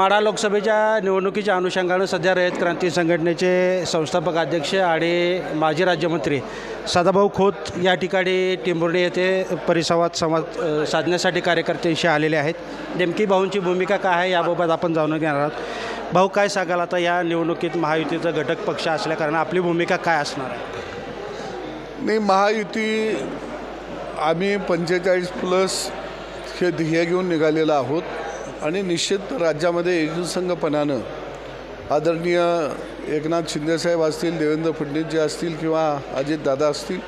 माडा लोकसभेच्या निवडणुकीच्या अनुषंगानं सध्या रयत क्रांती संघटनेचे संस्थापक अध्यक्ष आणि माजी राज्यमंत्री सदाभाऊ खोत या ठिकाणी टिंबुर्णी येथे परिसंवाद संवाद साधण्यासाठी कार्यकर्त्यांशी आलेले आहेत. नेमकी भाऊंची भूमिका काय आहे याबाबत आपण जाणून घेणार आहोत. भाऊ काय सांगाल आता या निवडणुकीत महायुतीचा घटक पक्ष असल्याकारणानं आपली भूमिका काय असणार आहे? नाही महायुती आम्ही पंचेचाळीस प्लस हे ध्येय घेऊन निघालेलं आहोत. आणि निश्चित राज्यामध्ये एकसंघपणानं आदरणीय एकनाथ शिंदेसाहेब असतील देवेंद्र फडणवीसजी असतील किंवा अजितदादा असतील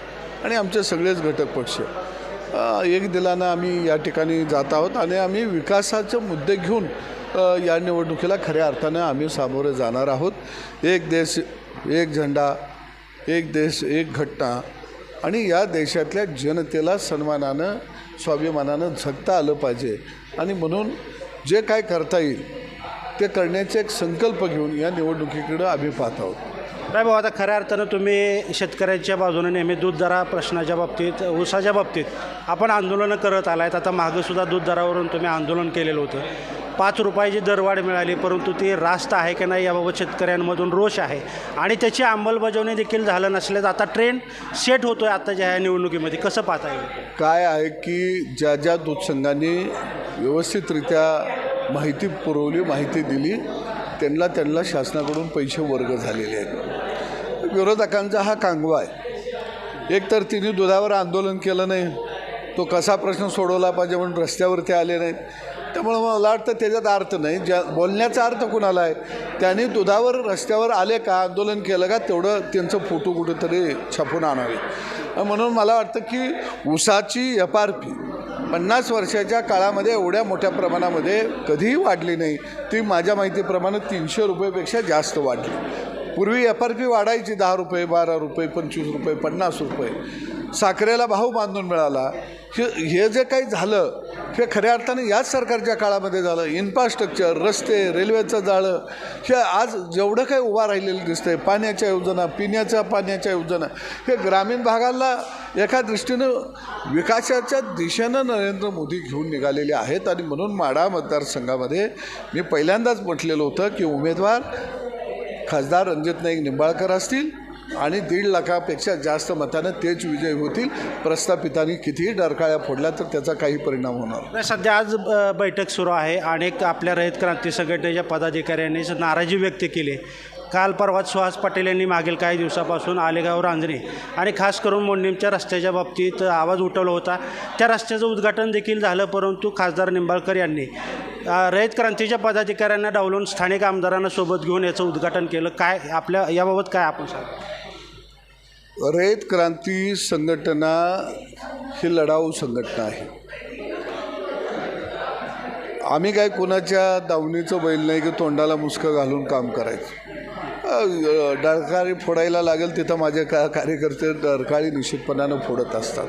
आणि आमचे सगळेच घटक पक्ष एक दिलानं आम्ही या ठिकाणी जात आहोत आणि आम्ही विकासाचे मुद्दे घेऊन या निवडणुकीला खऱ्या अर्थानं आम्ही सामोरे जाणार आहोत. एक देश एक झेंडा एक देश एक घटना आणि या देशातल्या जनतेला सन्मानानं स्वाभिमानानं झगता आलं पाहिजे. आणि म्हणून जे काय करता येईल ते करण्याचे एक संकल्प घेऊन या निवडणुकीकडं आम्ही पाहत आहोत. नाही भाऊ आता खऱ्या अर्थानं तुम्ही शेतकऱ्यांच्या बाजूने नेहमी दूध दरा प्रश्नाच्या बाबतीत ऊसाच्या बाबतीत आपण आंदोलनं करत आलायत. आता मागंसुद्धा दूध दरावरून तुम्ही आंदोलन केलेलं होतं. पाच रुपयाची दरवाढ मिळाली परंतु ती रास्त आहे की नाही याबाबत शेतकऱ्यांमधून रोष आहे. आणि त्याची अंमलबजावणी देखील झालं नसल्याचं आता ट्रेंड सेट होतो आहे आत्ताच्या ह्या निवडणुकीमध्ये. कसं पाहता येईल काय आहे की ज्या ज्या दूध संघांनी व्यवस्थितरित्या माहिती पुरवली माहिती दिली त्यांना त्यांना शासनाकडून पैसे वर्ग झालेले आहेत. विरोधकांचा हा कांगवा आहे. एकतर तिने दुधावर आंदोलन केलं नाही तो कसा प्रश्न सोडवला पाहिजे म्हणून रस्त्यावरती आले नाहीत. त्यामुळं मला वाटतं त्याच्यात अर्थ नाही. ज्या बोलण्याचा अर्थ कुणाला आहे? त्यांनी दुधावर रस्त्यावर आले का आंदोलन केलं का तेवढं त्यांचं फोटो कुठेतरी छापून आणावे. म्हणून मला वाटतं की ऊसाची एफ आर पी पन्नास वर्षाच्या काळामध्ये एवढ्या मोठ्या प्रमाणामध्ये कधीही वाढली नाही. ती माझ्या माहितीप्रमाणे तीनशे रुपयेपेक्षा जास्त वाढली. पूर्वी एफ आर पी वाढायची दहा रुपये बारा रुपये पंचवीस रुपये पन्नास रुपये. साखरेला भाव बांधून मिळाला. हे हे जे काही झालं हे खऱ्या अर्थाने याच सरकारच्या काळामध्ये झालं. इन्फ्रास्ट्रक्चर रस्ते रेल्वेचं जाळं हे आज जेवढं काही उभा राहिलेलं दिसतंय पाण्याच्या योजना पिण्याच्या पाण्याच्या योजना हे ग्रामीण भागाला एका दृष्टीनं विकासाच्या दिशेनं नरेंद्र मोदी घेऊन निघालेले आहेत आणि म्हणून माढा मतदारसंघामध्ये मी पहिल्यांदाच म्हटलेलं होतं की उमेदवार खासदार रणजित नाईक निंबाळकर असतील आणि दीड लाखापेक्षा जास्त मतानं तेच विजय होतील. प्रस्थापितांनी कितीही डरकाळ्या फोडल्या तर त्याचा काही परिणाम होणार नाही. सध्या आज बैठक सुरू आहे. अनेक आपल्या रयत क्रांती संघटनेच्या पदाधिकाऱ्यांनी नाराजी व्यक्त केली. काल परवा सुहास पाटील यांनी मागील काही दिवसापासून आलेगाव रांजणे आणि खास करून मोंडीमच्या रस्त्याच्या बाबतीत आवाज उठवला होता. त्या रस्त्याचं उद्घाटन देखील झालं परंतु खासदार निंबाळकर यांनी रयत क्रांतीच्या पदाधिकाऱ्यांना डावलून स्थानिक आमदारांना सोबत घेऊन याचं उद्घाटन केलं. काय आपल्या याबाबत काय आपण सांग? रयत क्रांती संघटना ही लढाऊ संघटना आहे. आम्ही काय कोणाच्या दावणीचं बैल नाही की तोंडाला मुसकं घालून काम करायचं. डरकाळी फोडायला लागेल तिथं माझे का कार्यकर्ते डरकाळी निश्चितपणानं फोडत असतात.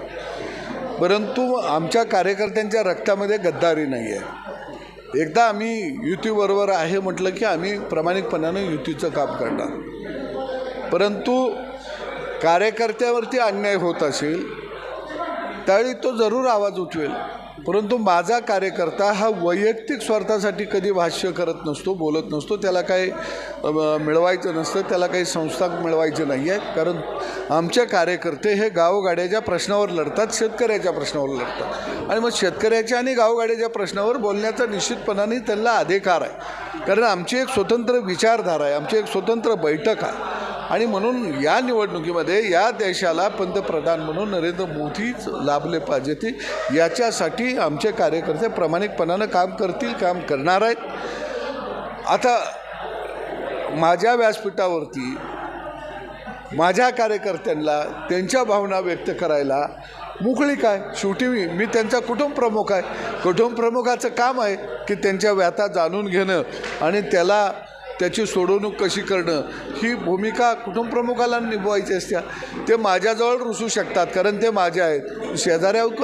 परंतु आमच्या कार्यकर्त्यांच्या रक्तामध्ये गद्दारी नाही आहे. एकदा आम्ही युतीबरोबर आहे म्हटलं की आम्ही प्रामाणिकपणानं युतीचं काम करणार. परंतु कार्यकर्त्यावरती अन्याय होत असेल त्यावेळी तो जरूर आवाज उठवेल. परंतु माझा कार्यकर्ता हा वैयक्तिक स्वार्थासाठी कधी भाष्य करत नसतो बोलत नसतो. त्याला काही मिळवायचं नसतं त्याला काही संस्था मिळवायचं नाही आहे. कारण आमचे कार्यकर्ते हे गावगाड्याच्या प्रश्नावर लढतात शेतकऱ्याच्या प्रश्नावर लढतात. आणि मग शेतकऱ्याच्या आणि गावगाड्याच्या प्रश्नावर बोलण्याचा निश्चितपणाने त्यांना अधिकार आहे. कारण आमची एक स्वतंत्र विचारधारा आहे आमची एक स्वतंत्र बैठक आहे. आणि म्हणून या निवडणुकीमध्ये या देशाला पंतप्रधान म्हणून नरेंद्र मोदीच लाभले पाहिजे ते. याच्यासाठी आमचे कार्यकर्ते प्रामाणिकपणानं काम करतील काम करणार आहेत. आता माझ्या व्यासपीठावरती माझ्या कार्यकर्त्यांना त्यांच्या भावना व्यक्त करायला मोकळी काय? शेवटी मी मी त्यांचा कुटुंब प्रमुख आहे. कुटुंब प्रमुखाचं काम आहे की त्यांच्या व्यथा जाणून घेणं आणि त्याला त्याची सोडवणूक कशी करणं? ही भूमिका कुटुंबप्रमुखाला निभवायची असत्या? ते माझ्याजवळ रुसू शकतात कारण ते माझे आहेत. शेजाऱ्यावर क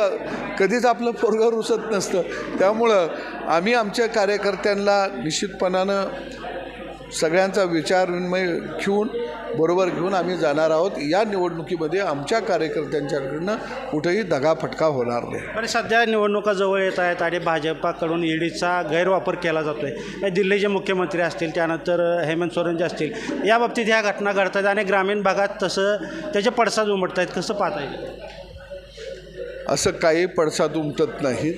कधीच आपलं पोरगं रुसत नसतं. त्यामुळं आम्ही आमच्या कार्यकर्त्यांना निश्चितपणानं सगळ्यांचा विचार विनिमय घेऊन बरोबर घेऊन आम्ही जाणार आहोत. या निवडणुकीमध्ये आमच्या कार्यकर्त्यांच्याकडनं कुठेही दगाफटका होणार नाही. पण सध्या निवडणुका जवळ येत आहेत आणि भाजपाकडून ईडीचा गैरवापर केला जातो आहे दिल्लीचे मुख्यमंत्री असतील त्यानंतर हेमंत सोरेन जे असतील या बाबतीत ह्या घटना घडत आहेत आणि ग्रामीण भागात तसं त्याचे पडसाद उमटत आहेत कसं पाहता येईल असं काही पडसाद उमटत नाहीत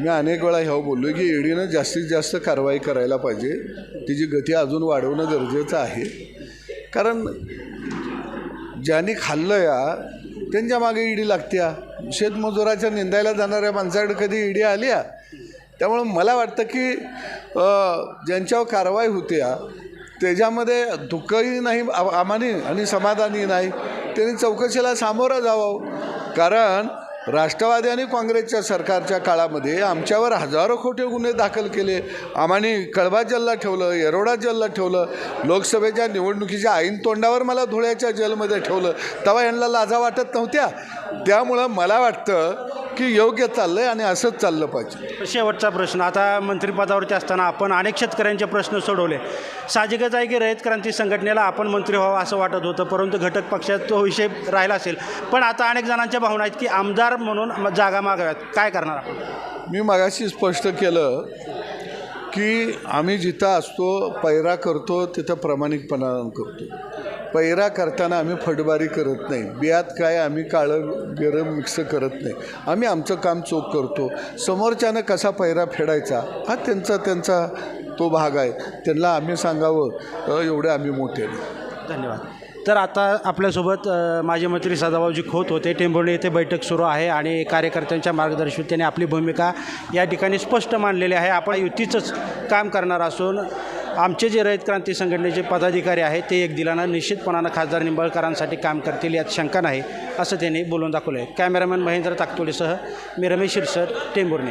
मी अनेक वेळा ह्या बोललो की ईडीनं जास्तीत जास्त कारवाई करायला पाहिजे. तिची गती अजून वाढवणं गरजेचं आहे. कारण ज्यांनी खाल्लं या त्यांच्या मागे ईडी लागत्या. शेतमजुराच्या निंदायला जाणाऱ्या माणसाकडे कधी ईडी आल्या त्यामुळं मला वाटतं की ज्यांच्यावर कारवाई होत्या त्याच्यामध्ये दुःखही नाही आमानी आणि समाधानी नाही. त्यांनी चौकशीला सामोरं जावं. कारण राष्ट्रवादी आणि काँग्रेसच्या सरकारच्या काळामध्ये आमच्यावर हजारो खोटे गुन्हे दाखल केले. आम्हाने कळवा जेलला ठेवलं येरोडा जेलला ठेवलं लोकसभेच्या निवडणुकीच्या ऐन तोंडावर मला धुळ्याच्या जेलमध्ये ठेवलं. तेव्हा यांना लाजा वाटत नव्हत्या. त्यामुळं मला वाटतं की योग्य चाललं आहे आणि असंच चाललं पाहिजे. शेवटचा प्रश्न आता मंत्रिपदावरती असताना आपण अनेक शेतकऱ्यांचे प्रश्न सोडवले. साहजिकच आहे की रयत क्रांती संघटनेला आपण मंत्री व्हावं असं वाटत होतं परंतु घटक पक्षात तो विषय राहिला असेल. पण आता अनेक जणांच्या भावना आहेत की आमदार म्हणून म- जागा मागाव्यात. काय करणार आपण? मी मगाशी स्पष्ट केलं की आम्ही जिथं असतो पैरा करतो तिथं प्रामाणिकपणानं करतो. पैरा करताना आम्ही फटबारी करत नाही. बियात काय आम्ही काळं गरम मिक्स करत नाही. आम्ही आमचं काम चोख करतो. समोरच्यानं कसा पैरा फेडायचा हा त्यांचा त्यांचा तो भाग आहे. त्यांना आम्ही सांगावं अ, एवढे आम्ही मोठे नाही. धन्यवाद. तर आता आपल्यासोबत माझे माजी मंत्री सदाभाऊजी खोत होते. टेंभोर्णी येथे बैठक सुरू आहे आणि कार्यकर्त्यांच्या मार्गदर्शनाने आपली भूमिका या ठिकाणी स्पष्ट मांडलेली आहे. आपण युतीचंच काम करणार असून आमचे जे रयत क्रांती संघटनेचे पदाधिकारी आहेत ते एक दिलानं निश्चितपणानं खासदार निंबाळकरांसाठी काम करतील यात शंका नाही असं त्यांनी बोलून दाखवलं आहे कॅमेरामॅन महेंद्र ताकतोडेसह मी रमेश शिरसर टेंभुर्णी.